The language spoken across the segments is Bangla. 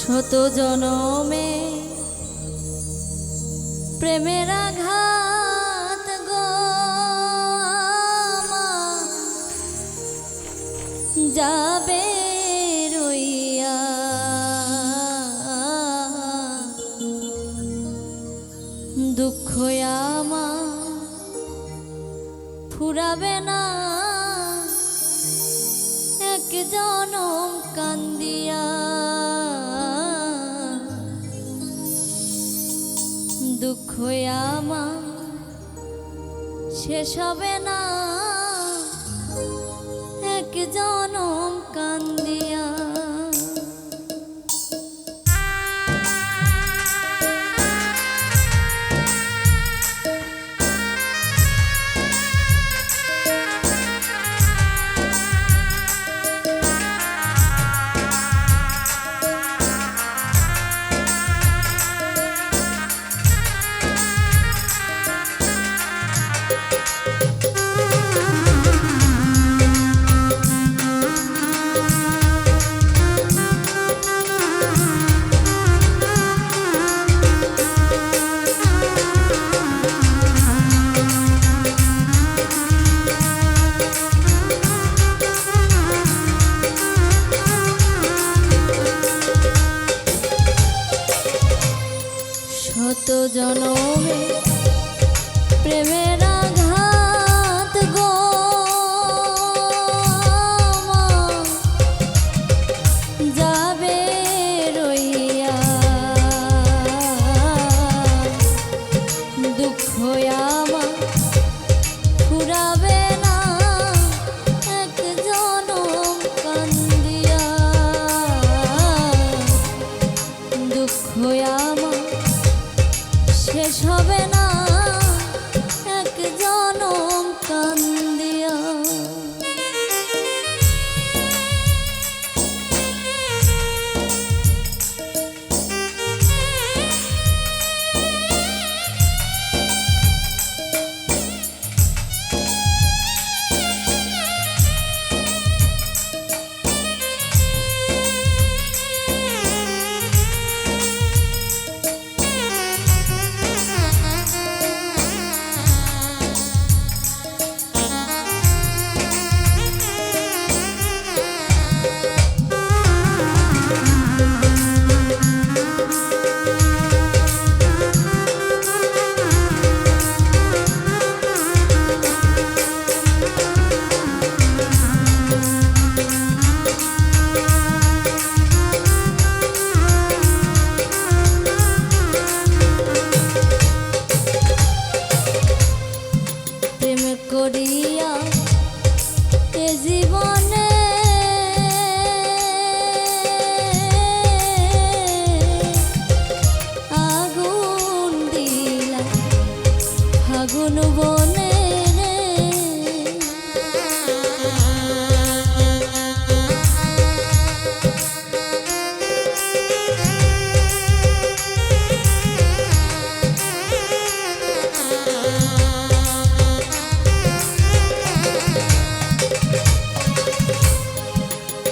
শত জনমে প্রেমের আঘাত যাবে রইয়া। ফুরাবে না। এক জনম কান্দিয়া দুঃখ আমার শেষ হবে না।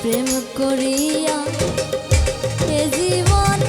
প্রেম করিয়া এ জীবনে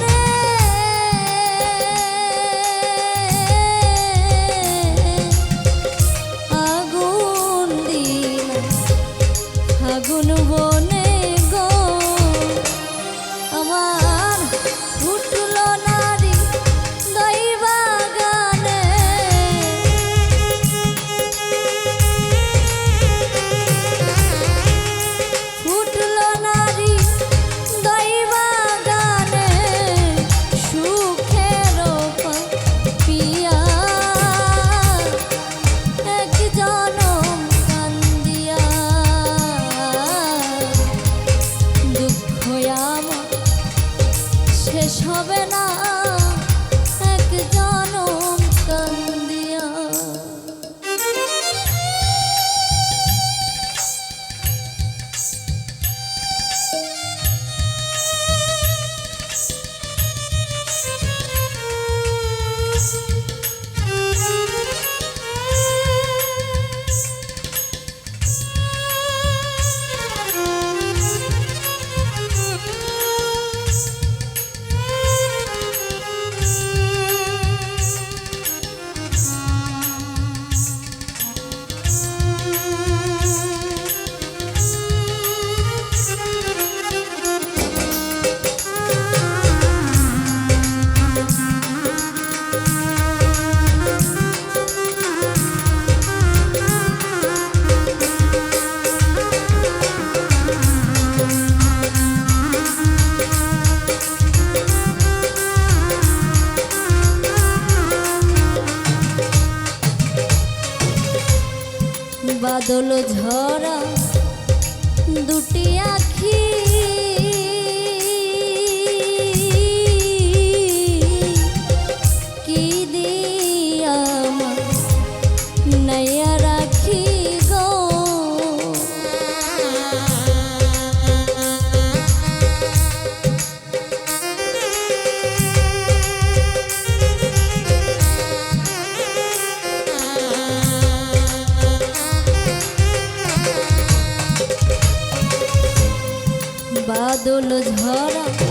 বাদল ঝরা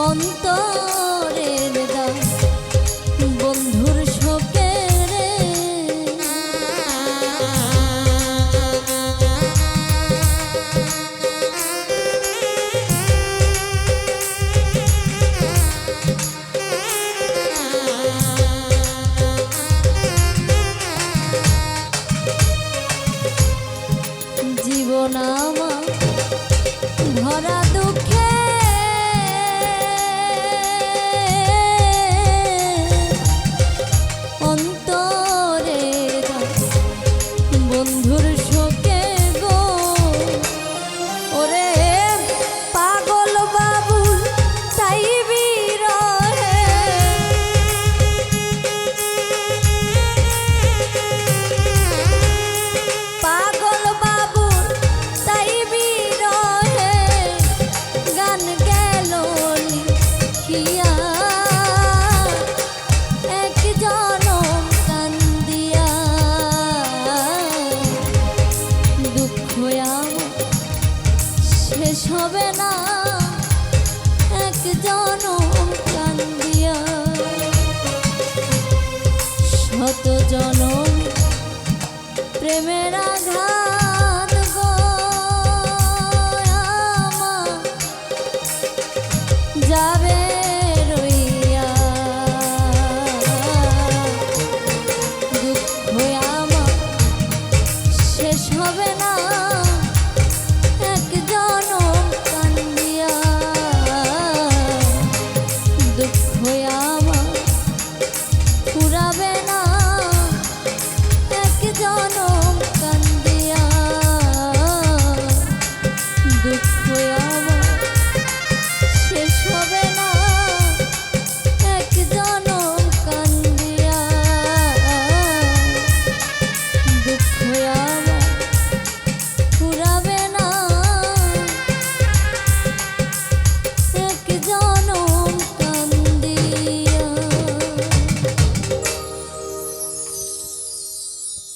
অন্তরের প্রেমের